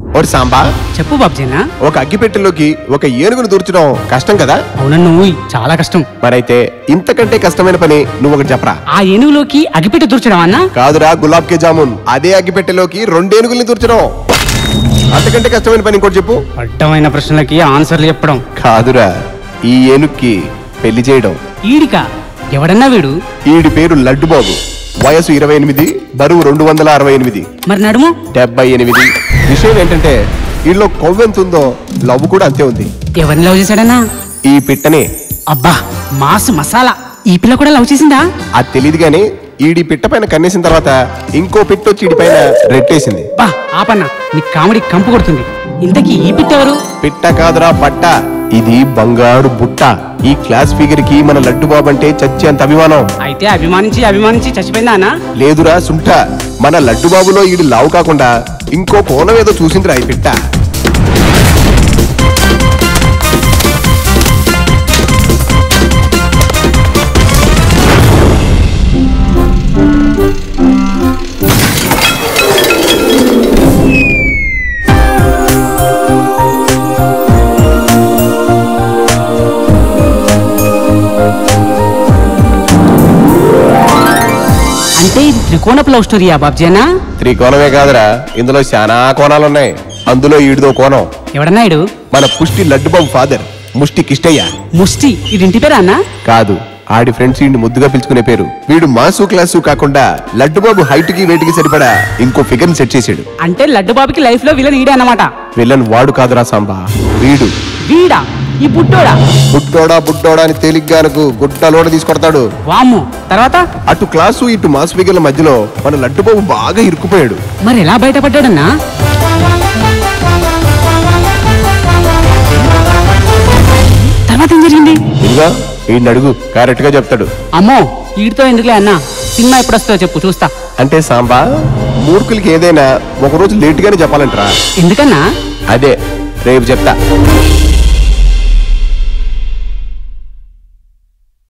ఓరి సాంబా. చెప్పు బాబ్జీనా. ఒక అగ్గిపెట్టెలోకి ఒక ఏనుగును దూర్చడం కష్టం కదా? అవునన్ను చాలా కష్టం. మరైతే ఇంతకంటే కష్టమైన పని నువ్వు ఒకటి చెప్పరా? ఆ ఏనుగులోకి అగిపెట్టి దూర్చడం అన్నా? కాదురా గులాబ్ కే జామున్. అదే అగ్గిపెట్టెలోకి రెండేనుగుల్ని దూర్చడం. అంతకంటే కష్టమైన పని ఇంకోటి చెప్పు. అడ్డమైన ప్రశ్నలకి ఆన్సర్లు చెప్పడం. కాదురా ఈ ఏనుక్కి పెళ్ళి చేయడం. ఈడిక ఎవడన్నా వీడు? ఈడి పేరు లడ్డుబాబు. వయసు ఇరవై ఎనిమిది బరువు రెండు వందల అరవై ఎనిమిది. మరి నడుము? డెబ్బై ఎనిమిది. విషయం ఏంటంటే వీళ్ళలో కొవ్వెంత ఉందో లవ్ కూడా అంతే ఉంది. ఎవరిని లవ్ చేశాడన్నా? ఈ పిట్టనే. అబ్బా మాసు మసాలా. ఈ పిల్ల కూడా లవ్ చేసిందా? అది తెలియదు గాని ఈడి పిట్ట పైన కన్నేసిన తర్వాత ఇంకో పిట్ట వచ్చి ఈడి పైన రెట్టేసింది బా ఆపన్నా. నీ కామెడీ కంపు కొడుతుంది. ఇంతకీ ఈ పిట్ట ఎవరు? పిట్ట కాదురా పట్ట. ఇది బంగారు బుట్ట. ఈ క్లాస్ ఫిగర్కి మన లడ్డు బాబు అంటే చచ్చేంత అభిమానం. అయితే అభిమానించి అభిమానించి చచ్చిపోయిందా అన్నా? లేదురా సుంఠ. మన లడ్డు బాబులో ఈడు లావు కాకుండా ఇంకో కోణం ఏదో చూసిందిరా ఈ పిట్ట. అంటే ఇది త్రికోణపు లవ్ స్టోరీయా బాబ్జీ అన్నా త్రికోణమే కాదురా. ఇందులో చాలా కోణాలు ఉన్నాయి అందులో ఈడిదో కోణం. ఎవడన్నా ఈడు? మన పుష్టి లడ్డు బాబు ఫాదర్ ముష్టి కిష్టయ్య. ముష్టి? ఇది ఇంటి పేరా అన్నా? కాదు ఆడి ఫ్రెండ్స్ ఈయన్ని ముద్దుగా పిలుచుకునే పేరు. వీడు మాసు క్లాసు కాకుండా లడ్డుబాబు హైట్కి వెయిట్కి సరిపడా ఇంకో ఫిగర్ సెట్ చేసాడు. అంటే లడ్డు బాబుకి లైఫ్లో విలన్ ఈడే అన్నమాట. విలన్ వాడు కాదురా సాంబా. వీడు. వీడా? ఈ బుట్టోడా బుడ్డోడా బుడ్డోడా అని తేలిగ్గా అనుకు గుడ్డలోడ తీసుకొడతాడు. వామ్మో తర్వాత? అటు క్లాసు ఇటు మాస్ ఫిగర్ల మధ్యలో మన లడ్డుబాబు బాగా ఇరుక్కుపోయాడు. మరి ఎలా బయటపడ్డాడన్నా? తర్వాత ఏం జరిగింది? ఇంకా వీడిని అడుగు కరెక్ట్గా చెప్తాడు. అమ్మో వీడితో ఎందుకులే అన్నా? సినిమా ఎప్పుడు వస్తుందో చెప్పు చూస్తా. అంటే సాంబా మూర్ఖులకి ఏదైనా ఒక రోజు లేట్ గానే చెప్పాలంటరా? ఎందుకన్నా? అదే రేపు చెప్తా.